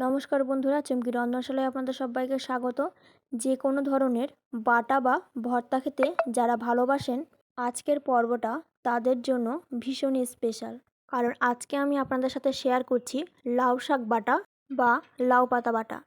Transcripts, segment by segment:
নমস্কার বন্ধুরা, চমকি রন্ধনশালায় আপনাদের সবাইকে স্বাগত। যে কোনো ধরনের বাটা বা ভর্তা খেতে যারা ভালোবাসেন, আজকের পর্বটা তাদের জন্য ভীষণই স্পেশাল কারণ আজকে আমি আপনাদের সাথে শেয়ার করছি লাউ শাক বাটা বা লাউ পাতা বাটা।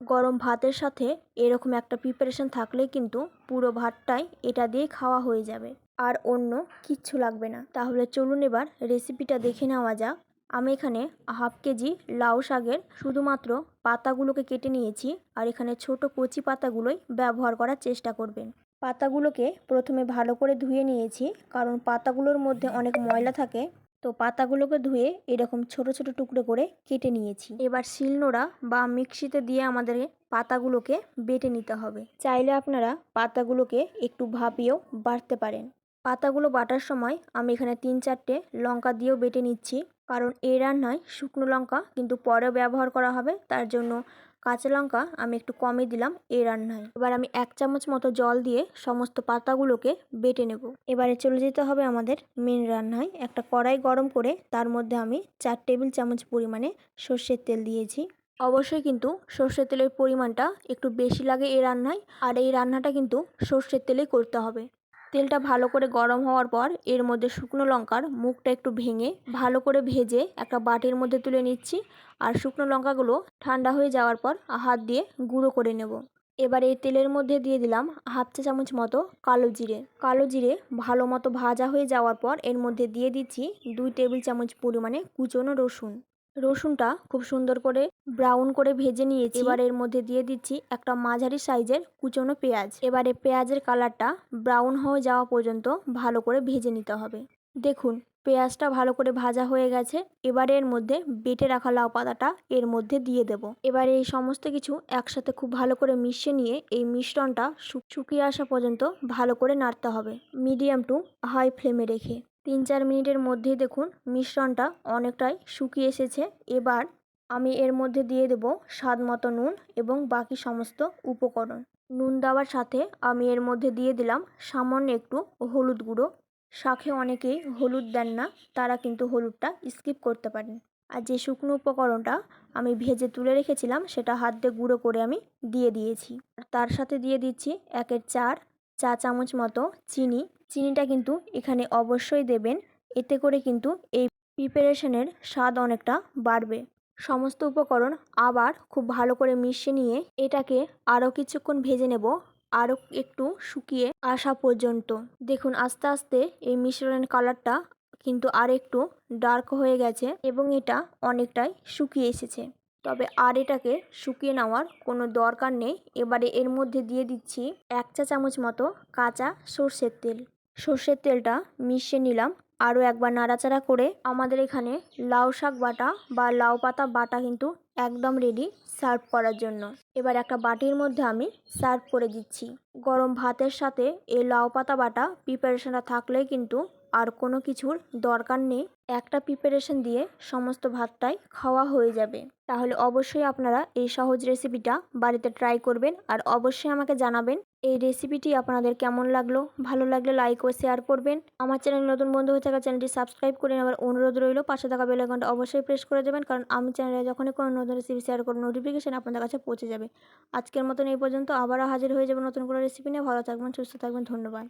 গরম ভাতের সাথে এরকম একটা প্রিপারেশন থাকলে কিন্তু পুরো ভাতটাই এটা দিয়ে খাওয়া হয়ে যাবে। আর অন্য কিচ্ছু লাগবে না। তাহলে চলুন এবার রেসিপিটা দেখে নেওয়া যাক। আমি এখানে হাফ কেজি লাউ শাকের শুধুমাত্র পাতাগুলোকে কেটে নিয়েছি আর এখানে ছোট কচি পাতাগুলোই ব্যবহার করার চেষ্টা করবেন। পাতাগুলোকে প্রথমে ভালো করে ধুয়ে নিয়েছি কারণ পাতাগুলোর মধ্যে অনেক ময়লা থাকে, তো পাতাগুলোকে ধুয়ে এরকম ছোট ছোট টুকরো করে কেটে নিয়েছি। এবার শিলনোড়া বা মিক্সিতে দিয়ে আমাদের পাতাগুলোকে বেটে নিতে হবে। চাইলে আপনারা পাতাগুলোকে একটু ভাপিয়েও বাটতে পারেন। পাতাগুলো বাটার সময় আমি এখানে তিন চারটে লঙ্কা দিয়েও বেটে নিচ্ছি। কারণ এই রান্নায় শুকনো লঙ্কা কিন্তু পরেও ব্যবহার করা হবে, তার জন্য কাঁচা লঙ্কা আমি একটু কমই দিলাম এই রান্নায় এবার আমি এক চামচ মতো জল দিয়ে সমস্ত পাতাগুলোকে বেটে নেব। এবারে চলে যেতে হবে আমাদের মেন রান্নায়। একটা কড়াই গরম করে তার মধ্যে আমি চার টেবিল চামচ পরিমাণে সর্ষের তেল দিয়েছি। অবশ্যই কিন্তু সর্ষের তেলের পরিমাণটা একটু বেশি লাগে এই রান্নায়, আর এই রান্নাটা কিন্তু সর্ষের তেলেই করতে হবে। তেলটা ভালো করে গরম হওয়ার পর এর মধ্যে শুকনো লঙ্কার মুখটা একটু ভেঙে ভালো করে ভেজে একটা বাটির মধ্যে তুলে নিচ্ছি। আর শুকনো লঙ্কাগুলো ঠান্ডা হয়ে যাওয়ার পর হাত দিয়ে গুঁড়ো করে নেব। এবার এই তেলের মধ্যে দিয়ে দিলাম হাফ চা চামচ মতো কালো জিরে। কালো জিরে ভালো মতো ভাজা হয়ে যাওয়ার পর এর মধ্যে দিয়ে দিচ্ছি দুই টেবিল চামচ পরিমাণে কুচনো রসুন। রসুনটা খুব সুন্দর করে ব্রাউন করে ভেজে নিয়েছি। এবার এর মধ্যে দিয়ে দিচ্ছি একটা মাঝারি সাইজের কুচনো পেঁয়াজ। এবারে পেঁয়াজের কালারটা ব্রাউন হয়ে যাওয়া পর্যন্ত ভালো করে ভেজে নিতে হবে। দেখুন, পেঁয়াজটা ভালো করে ভাজা হয়ে গেছে। এবারে এর মধ্যে বেটে রাখা লাউ পাতাটা এর মধ্যে দিয়ে দেব। এবারে এই সমস্ত কিছু একসাথে খুব ভালো করে মিশিয়ে নিয়ে এই মিশ্রণটা শুকিয়ে আসা পর্যন্ত ভালো করে নাড়তে হবে। মিডিয়াম টু হাই ফ্লেমে রেখে। তিন চার মিনিটের মধ্যেই দেখুন মিশ্রণটা অনেকটাই শুকিয়ে এসেছে। এবার আমি এর মধ্যে দিয়ে দেব স্বাদ মতো নুন এবং বাকি সমস্ত উপকরণ। নুন দেওয়ার সাথে আমি এর মধ্যে দিয়ে দিলাম সামান্য একটু হলুদ গুঁড়ো। শাকে অনেকেই হলুদ দেন না, তারা কিন্তু হলুদটা স্কিপ করতে পারেন। আর যে শুকনো উপকরণটা আমি ভেজে তুলে রেখেছিলাম, সেটা হাত দিয়ে গুঁড়ো করে আমি দিয়ে দিয়েছি। তার সাথে দিয়ে দিচ্ছি একের চার চা চামচ মতো চিনি। চিনিটা কিন্তু এখানে অবশ্যই দেবেন। এতে করে কিন্তু এই প্রিপারেশনের স্বাদ অনেকটা বাড়বে। সমস্ত উপকরণ আবার খুব ভালো করে মিশিয়ে নিয়ে এটাকে আরও কিছুক্ষণ ভেজে নেব, আরও একটু শুকিয়ে আসা পর্যন্ত। দেখুন, আস্তে আস্তে এই মিশ্রণের কালারটা কিন্তু আর একটু ডার্ক হয়ে গেছে এবং এটা অনেকটাই শুকিয়ে এসেছে। তবে আর এটাকে শুকিয়ে নেওয়ার কোনো দরকার নেই। এবারে এর মধ্যে দিয়ে দিচ্ছি এক চা চামচ মতো কাঁচা সর্ষের তেল। সর্ষের তেলটা মিশিয়ে নিলাম। আরও একবার নাড়াচাড়া করে আমাদের এখানে লাউ শাক বাটা বা লাউ পাতা বাটা কিন্তু একদম রেডি সার্ভ করার জন্য। এবার একটা বাটির মধ্যে আমি সার্ভ করে দিচ্ছি। গরম ভাতের সাথে এই লাউ পাতা বাটা প্রিপারেশনটা থাকলেই কিন্তু আর কোনো কিছুর দরকার নেই। একটা প্রিপারেশন দিয়ে সমস্ত ভাতটাই খাওয়া হয়ে যাবে। তাহলে অবশ্যই আপনারা এই সহজ রেসিপিটা বাড়িতে ট্রাই করবেন আর অবশ্যই আমাকে জানাবেন এই রেসিপিটি আপনাদের কেমন লাগল। ভালো লাগলে লাইক ও শেয়ার করবেন। আমার চ্যানেল নতুন বন্ধু হয়ে থাকা চ্যানেলটি সাবস্ক্রাইব করে নেওয়ার অনুরোধ রইল। পাশে থাকা বেল আইকনটা অবশ্যই প্রেস করে দেবেন কারণ আমি চ্যানেলে যখনই কোনো নতুন রেসিপি শেয়ার করব নোটিফিকেশান আপনাদের কাছে পৌঁছে যাবে। আজকের মতন এই পর্যন্ত আবারও হাজির হয়ে যাবে নতুন কোনো রেসিপি নিয়ে। ভালো থাকবেন, সুস্থ থাকবেন, ধন্যবাদ।